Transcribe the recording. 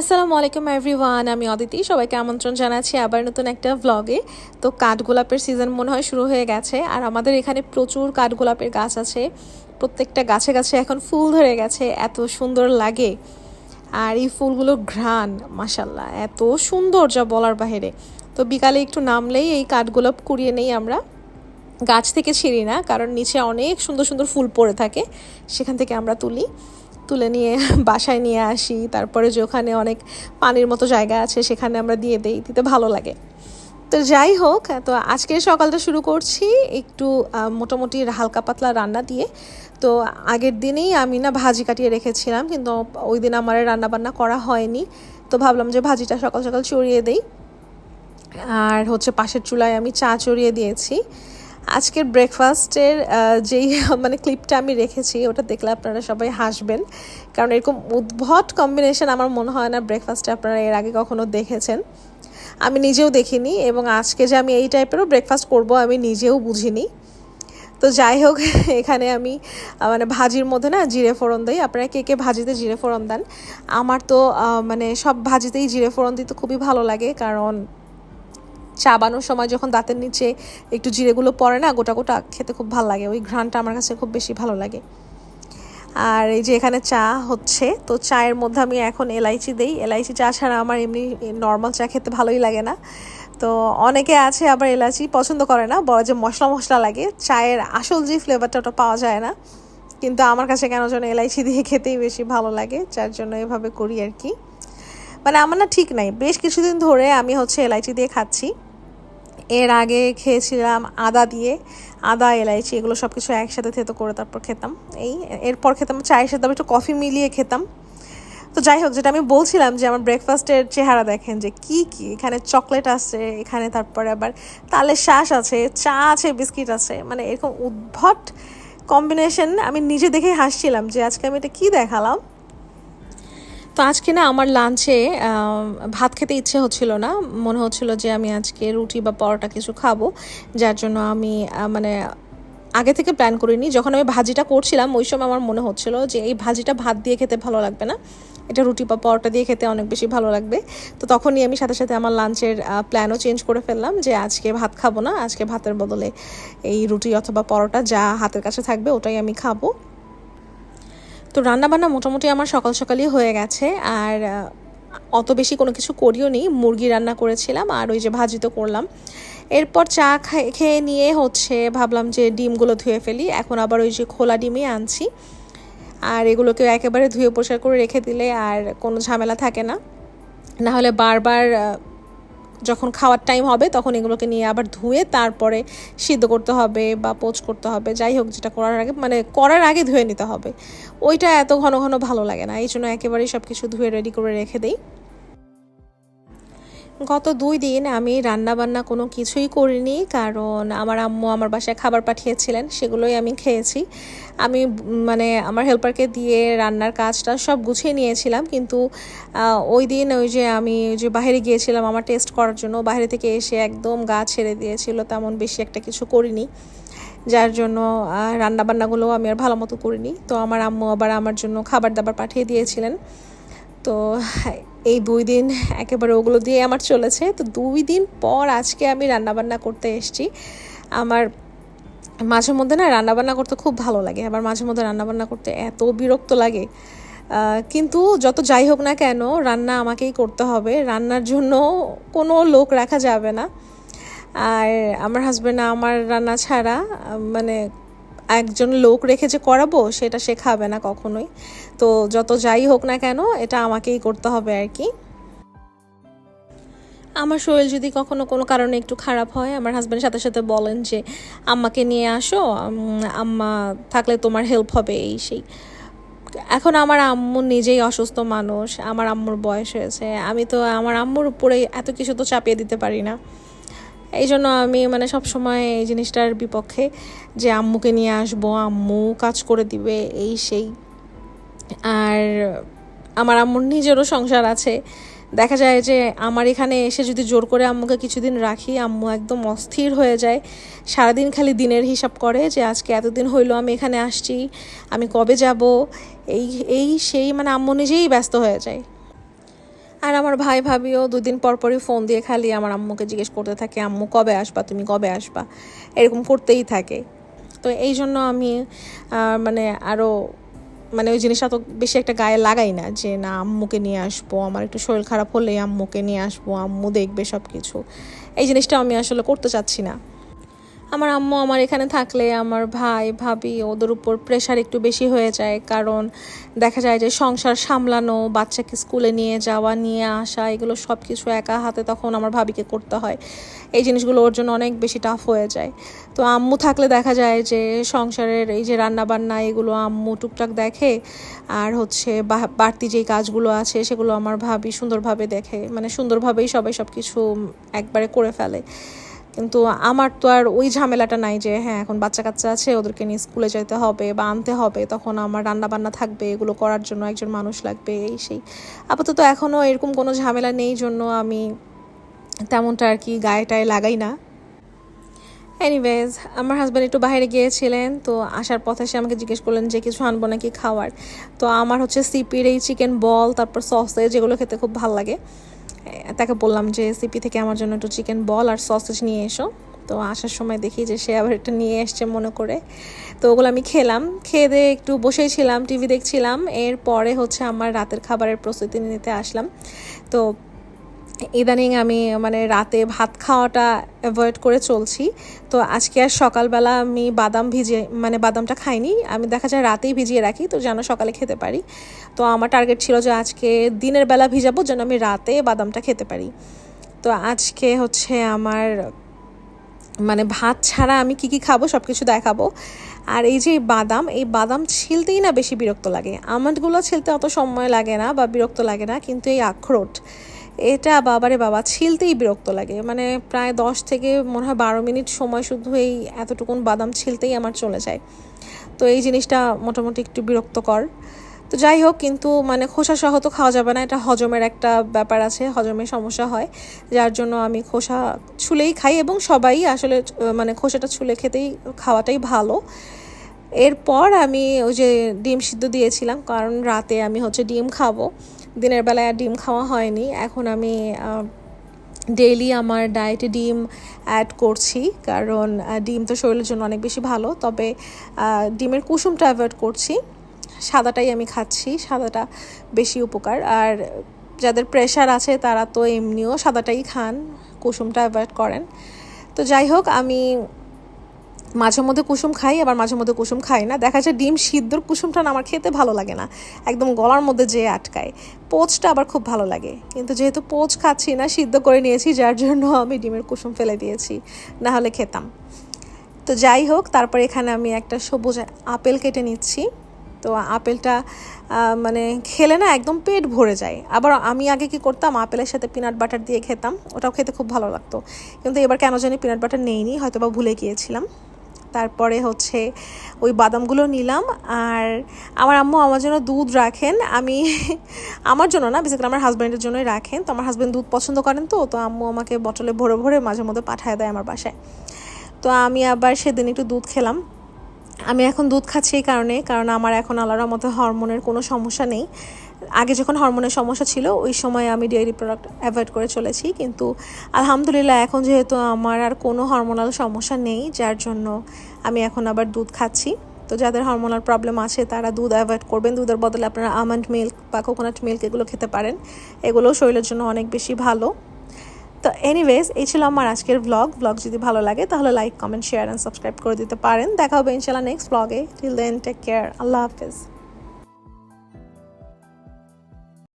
আসসালামু আলাইকুম এভরিওয়ান আমি অদিতি। সবাইকে আমন্ত্রণ জানাচ্ছি আবার নতুন একটা ভ্লগে তো কাঠগোলাপের সিজন মনে হয় শুরু হয়ে গেছে। আর আমাদের এখানে প্রচুর কাঠগোলাপের গাছ আছে। প্রত্যেকটা গাছে গাছে এখন ফুল ধরে গেছে। এত সুন্দর লাগে। আর এই ফুলগুলো ঘ্রাণ মাসাল্লাহ এত সুন্দর যা বলার বাহিরে। তো বিকালে একটু নামলেই এই কাঠগোলাপ কুড়িয়ে নেই আমরা। গাছ থেকে ছিঁড়ি না, কারণ নিচে অনেক সুন্দর সুন্দর ফুল পড়ে থাকে। সেখান থেকে আমরা তুলি। তুলে নিয়ে বাসায় নিয়ে আসি। তারপরে যে ওখানে অনেক পানির মতো জায়গা আছে, সেখানে আমরা দিয়ে দেই, দিতে ভালো লাগে। তো যাই হোক, তো আজকে সকালটা শুরু করছি একটু মোটামুটি হালকা পাতলা রান্না দিয়ে। তো আগের দিনেই আমি না ভাজি কাটিয়ে রেখেছিলাম, কিন্তু ওই দিন আমার রান্না বান্না করা হয়নি। তো ভাবলাম যে ভাজিটা সকাল সকাল চড়িয়ে দেই। আর হচ্ছে পাশের চুলায় আমি চা চড়িয়ে দিয়েছি। আজকের ব্রেকফাস্টের যেই মানে ক্লিপটা আমি রেখেছি, ওটা দেখলে আপনারা সবাই হাসবেন। কারণ এরকম উদ্ভট কম্বিনেশন আমার মনে হয় না ব্রেকফাস্টে আপনারা এর আগে কখনো দেখেছেন। আমি নিজেও দেখিনি এবং আজকে যে আমি এই টাইপেরও ব্রেকফাস্ট করব, আমি নিজেও বুঝিনি। তো যাই হোক, এখানে আমি মানে ভাজির মধ্যে না জিরে ফোড়ন দিই। আপনারা কে কে ভাজিতে জিরে ফোড়ন দেন? আমার তো মানে সব ভাজিতেই জিরে ফোড়ন দিতে খুবই ভালো লাগে। কারণ চাবানোর সময় যখন দাঁতের নিচে একটু জিরেগুলো পড়ে না, গোটা গোটা খেতে খুব ভালো লাগে। ওই ঘ্রাণটা আমার কাছে খুব বেশি ভালো লাগে। আর এই যে এখানে চা হচ্ছে, তো চায়ের মধ্যে আমি এখন এলাইচি দেই। এলাইচি চা ছাড়া আমার এমনি নর্মাল চা খেতে ভালোই লাগে না। তো অনেকে আছে আবার এলাচি পছন্দ করে না বড় যে মশলা মশলা লাগে। চায়ের আসল যে ফ্লেভারটা ওটা পাওয়া যায় না। কিন্তু আমার কাছে কেন যেন এলাইচি দিয়ে খেতেই বেশি ভালো লাগে, যার জন্য এভাবে করি আর কি। মানে আমার না ঠিক নাই। বেশ কিছুদিন ধরে আমি হচ্ছে এলাইচি দিয়ে খাচ্ছি। এর আগে খেয়েছিলাম আদা দিয়ে, আদা, এলাইচি, এগুলো সব কিছু একসাথে থেতো করে তারপর খেতাম। এই, এরপর খেতাম চায়ের সাথে আমি একটু কফি মিলিয়ে খেতাম। তো যাই হোক, যেটা আমি বলছিলাম যে আমার ব্রেকফাস্টের চেহারা দেখেন যে কি কি, এখানে চকলেট আছে, এখানে তারপরে আবার তালের শ্বাস আছে, চা আছে, বিস্কিট আছে মানে এরকম উদ্ভট কম্বিনেশন আমি নিজে দেখেই হাসছিলাম যে আজকে আমি এটা কী দেখালাম? তো আজকে না আমার লাঞ্চে ভাত খেতে ইচ্ছে হচ্ছিল না। মনে হচ্ছিল যে আমি আজকে রুটি বা পরোটা কিছু খাব, যার জন্য আমি মানে আগে থেকে প্ল্যান করিনি। যখন আমি ভাজিটা করছিলাম, ওই সময় আমার মনে হচ্ছিল যে এই ভাজিটা ভাত দিয়ে খেতে ভালো লাগবে না। এটা রুটি বা পরোটা দিয়ে খেতে অনেক বেশি ভালো লাগবে। তো তখনই আমি সাথে সাথে আমার লাঞ্চের প্ল্যানও চেঞ্জ করে ফেললাম যে আজকে ভাত খাব না, আজকে ভাতের বদলে এই রুটি অথবা পরোটা যা হাতের কাছে থাকবে ওটাই আমি খাব। তো রান্নাবান্না মোটামুটি আমার সকাল সকালই হয়ে গেছে। আর অত বেশি কোনো কিছু করিও নি। মুরগি রান্না করেছিলাম আর ওই যে ভাজি তো করলাম। এরপর চা খেয়ে নিয়ে হচ্ছে ভাবলাম যে ডিমগুলো ধুয়ে ফেলি। এখন আবার ওই যে খোলা ডিমই আনছি। আর এগুলোকে একেবারে ধুয়ে পরিষ্কার করে রেখে দিলে আর কোনো ঝামেলা থাকে না। না হলে বারবার যখন খাওয়ার টাইম হবে, তখন এগুলোকে নিয়ে আবার ধুয়ে তারপরে সিদ্ধ করতে হবে বা পোচ করতে হবে, যাই হোক যেটা করার আগে মানে করার আগে ধুয়ে নিতে হবে। ওইটা এত ঘন ঘন ভালো লাগে না এই জন্য একেবারেই সব কিছু ধুয়ে রেডি করে রেখে দিই। গত দুই দিন আমি রান্না বান্না কোনো কিছুই করিনি, কারণ আমার আম্মু আমার বাসায় খাবার পাঠিয়েছিলেন, সেগুলোই আমি খেয়েছি। আমি মানে আমার হেল্পারকে দিয়ে রান্নার কাজটা সব গুছিয়ে নিয়েছিলাম, কিন্তু ওই দিন ওই যে আমি যে বাইরে গিয়েছিলাম আমার টেস্ট করার জন্য, বাইরে থেকে এসে একদম গা ছেড়ে দিয়েছিল, তেমন বেশি একটা কিছু করিনি। যার জন্য রান্নাবান্নাগুলো আমি আর ভালো মতো করিনি। তো আমার আম্মু আবার আমার জন্য খাবার দাবার পাঠিয়ে দিয়েছিলেন। তো এই দুই দিন একেবারে ওগুলো দিয়ে আমার চলেছে। তো দুই দিন পর আজকে আমি রান্নাবান্না করতে এসছি। আমার মাঝে মধ্যে না রান্নাবান্না করতে খুব ভালো লাগে। আবার মাঝে মধ্যে রান্নাবান্না করতে এত বিরক্ত লাগে। কিন্তু যত যাই হোক না কেন রান্না আমাকেই করতে হবে। রান্নার জন্য কোনো লোক রাখা যাবে না। আর আমার হাজব্যান্ড আমার রান্না ছাড়া মানে একজন লোক রেখে যে করাবো, সেটা শেখাবে না কখনোই। তো যত যাই হোক না কেন, এটা আমাকেই করতে হবে আর কি। আমার শরীর যদি কখনো কোনো কারণে একটু খারাপ হয়, আমার হাজব্যান্ডের সাথে সাথে বলেন যে, আম্মাকে নিয়ে আসো আম্মা থাকলে তোমার হেল্প হবে এই সেই। এখন আমার আম্মু নিজেই অসুস্থ মানুষ, আমার আম্মুর বয়স হয়েছে। আমি তো, আমার আম্মুর উপরে এত কিছু তো চাপিয়ে দিতে পারি না। এই জন্য আমি মানে সব সময় এই জিনিসটার বিপক্ষে যে আম্মুকে নিয়ে আসব, আম্মু কাজ করে দিবে, এই সেই। আর আমার আম্মুর নিজেরও সংসার আছে। দেখা যায় যে আমার এখানে এসে যদি জোর করে আম্মুকে কিছুদিন রাখি, আম্মু একদম অস্থির হয়ে যায়। সারাদিন খালি দিনের হিসাব করে যে আজকে এতদিন হইল, আমি এখানে আসছি, আমি কবে যাব? এই এই সেই মানে আম্মু নিজেই ব্যস্ত হয়ে যায়। আর আমার ভাই ভাবিও দুদিন পর পরই ফোন দিয়ে খালি আমার আম্মুকে জিজ্ঞেস করতে থাকে, আম্মু, কবে আসবা? তুমি কবে আসবা? এরকম করতেই থাকে। তো এই জন্য আমি মানে আরও মানে ওই জিনিসটা তো বেশি একটা গায়ে লাগাই না যে, না, আম্মুকে নিয়ে আসব। আমার একটু শরীর খারাপ হলে আম্মুকে নিয়ে আসব। আম্মু দেখবে সব কিছু এই জিনিসটা আমি আসলে করতে চাচ্ছি না। আমার আম্মু আমার এখানে থাকলে আমার ভাই, ভাবি ওদের উপর প্রেশার একটু বেশি হয়ে যায়। কারণ দেখা যায় যে সংসার সামলানো, বাচ্চাকে স্কুলে নিয়ে যাওয়া, নিয়ে আসা, এগুলো সব কিছু একা হাতে তখন আমার ভাবিকে করতে হয়। এই জিনিসগুলো ওর জন্য অনেক বেশি টাফ হয়ে যায়। তো আম্মু থাকলে দেখা যায় যে সংসারের এই যে রান্না বান্না এগুলো আম্মু টুকটাক দেখে। আর হচ্ছে বাড়তি যেই কাজগুলো আছে, সেগুলো আমার ভাবি সুন্দরভাবে দেখে। মানে সুন্দরভাবেই সবাই সব কিছু একবারে করে ফেলে। কিন্তু আমার তো আর ওই ঝামেলাটা নাই যে হ্যাঁ এখন বাচ্চা কাচ্চা আছে, ওদেরকে নিয়ে স্কুলে যেতে হবে বা আনতে হবে, তখন আমার রান্না বান্না থাকবে, এগুলো করার জন্য একজন মানুষ লাগবে, এই সেই। আপাতত এখনও এরকম কোনো ঝামেলা নেই, জন্য আমি তেমনটা আর কি গায়ে টায়ে লাগাই না। এনিওয়েজ আমার হাজব্যান্ড একটু বাইরে গিয়েছিলেন, তো আসার পথে সে আমাকে জিজ্ঞেস করলেন যে, কিছু আনব নাকি খাওয়ার? তো আমার হচ্ছে সিপির এই চিকেন বল তারপর সসেজ যেগুলো খেতে খুব ভালো লাগে। তাকে বললাম যে সিপি থেকে আমার জন্য একটু চিকেন বল আর সসেজ নিয়ে এসো। তো আসার সময় দেখি যে, সে আবার একটা নিয়ে এসছে মনে করে। তো ওগুলো আমি খেলাম। খেয়ে দিয়ে একটু বসেছিলাম, টিভি দেখছিলাম। এরপরে হচ্ছে আমার রাতের খাবারের প্রস্তুতি নিতে আসলাম। তো ইদানিং আমি মানে রাতে ভাত খাওয়াটা অ্যাভয়েড করে চলছি। তো আজকে আর সকালবেলা আমি বাদাম ভিজিয়ে মানে বাদামটা খাইনি। আমি দেখা যায় রাতেই ভিজিয়ে রাখি, তো যেন সকালে খেতে পারি। তো আমার টার্গেট ছিল যে আজকে দিনের বেলা ভিজাবো, যেন আমি রাতে বাদামটা খেতে পারি। তো আজকে হচ্ছে আমার মানে ভাত ছাড়া আমি কি কি খাব সব কিছু দেখাবো। আর এই যে বাদাম, এই বাদাম ছিলতেই না বেশি বিরক্ত লাগে। আমন্ডগুলো ছিলতে অত সময় লাগে না বা বিরক্ত লাগে না, কিন্তু এই আখরোট এটা বাবারে বাবা, ছিলতেই বিরক্ত লাগে। মানে প্রায় দশ থেকে মনে হয় বারো মিনিট সময় শুধু এই এতটুকুন বাদাম ছিলতেই আমার চলে যায়। তো এই জিনিসটা মোটামুটি একটু বিরক্তকর। তো যাই হোক, কিন্তু মানে খোসা সহ তো খাওয়া যাবে না, এটা হজমের একটা ব্যাপার আছে হজমের সমস্যা হয়। যার জন্য আমি খোসা ছুলেই খাই এবং সবাই আসলে মানে খোসাটা ছুলে খেতেই, খাওয়াটাই ভালো। এরপর আমি ওই যে ডিম সিদ্ধ দিয়েছিলাম, কারণ রাতে আমি হচ্ছে ডিম খাব। দিনের বেলায় আর ডিম খাওয়া হয়নি। এখন আমি ডেইলি আমার ডায়েটে ডিম অ্যাড করছি। কারণ ডিম তো শরীরের জন্য অনেক বেশি ভালো। তবে ডিমের কুসুমটা অ্যাভয়েড করছি। সাদাটাই আমি খাচ্ছি। সাদাটা বেশি উপকার। আর যাদের প্রেশার আছে, তারা তো এমনিও সাদাটাই খান। কুসুমটা অ্যাভয়েড করেন। তো যাই হোক, আমি মাঝে মধ্যে কুসুম খাই, আবার মাঝে মধ্যে কুসুম খাই না। দেখা যায় ডিম সিদ্ধর কুসুমটা আমার খেতে ভালো লাগে না। একদম গলার মধ্যে যে আটকায়। পোচটা আবার খুব ভালো লাগে। কিন্তু যেহেতু পোচ খাচ্ছি না, সিদ্ধ করে নিয়েছি, যার জন্য আমি ডিমের কুসুম ফেলে দিয়েছি। না হলে খেতাম। তো যাই হোক, তারপর এখানে আমি একটা সবুজ আপেল কেটে নিচ্ছি। তো আপেলটা মানে খেলে না একদম পেট ভরে যায়। আবার আমি আগে কি করতাম, আপেলের সাথে পিনাট বাটার দিয়ে খেতাম। ওটাও খেতে খুব ভালো লাগতো। কিন্তু এবার কেন জানি পিনাট বাটার নেইনি হয়তো বা ভুলে গিয়েছিলাম। তারপরে হচ্ছে ওই বাদামগুলো নিলাম আর আমার আম্মু আমার জন্য দুধ রাখেন। আমি আমার জন্য না করে আমার হাজব্যান্ডের জন্যই রাখেন। তো আমার হাজব্যান্ড দুধ পছন্দ করেন তো তো আম্মু আমাকে বটলে ভরে ভরে মাঝে মধ্যে পাঠায় দেয় আমার বাসায়। তো আমি আবার সেদিন একটু দুধ খেলাম। আমি এখন দুধ খাচ্ছি এই কারণে, কারণ আমার এখন আলাদা মতো হরমোনের কোনো সমস্যা নেই। আগে যখন হরমোনের সমস্যা ছিল, ওই সময় আমি ডেয়ারি প্রোডাক্ট অ্যাভয়েড করে চলেছি। কিন্তু আলহামদুলিল্লাহ এখন যেহেতু আমার আর কোনো হরমোনাল সমস্যা নেই, যার জন্য আমি এখন আবার দুধ খাচ্ছি। তো যাদের হরমোনাল প্রবলেম আছে, তারা দুধ অ্যাভয়েড করবেন। দুধের বদলে আপনারা আমন্ড মিল্ক বা কোকোনাট মিল্ক এগুলো খেতে পারেন। এগুলো শরীরের জন্য অনেক বেশি ভালো। তো এনিওয়েজ এই ছিল আমার আজকের ব্লগ ব্লগ যদি ভালো লাগে, তাহলে like comment share and subscribe করে দিতে পারেন। দেখা হবে ইনশাল্লাহ নেক্সট ব্লগে টিল দেন টেক কেয়ার আল্লাহ হাফেজ।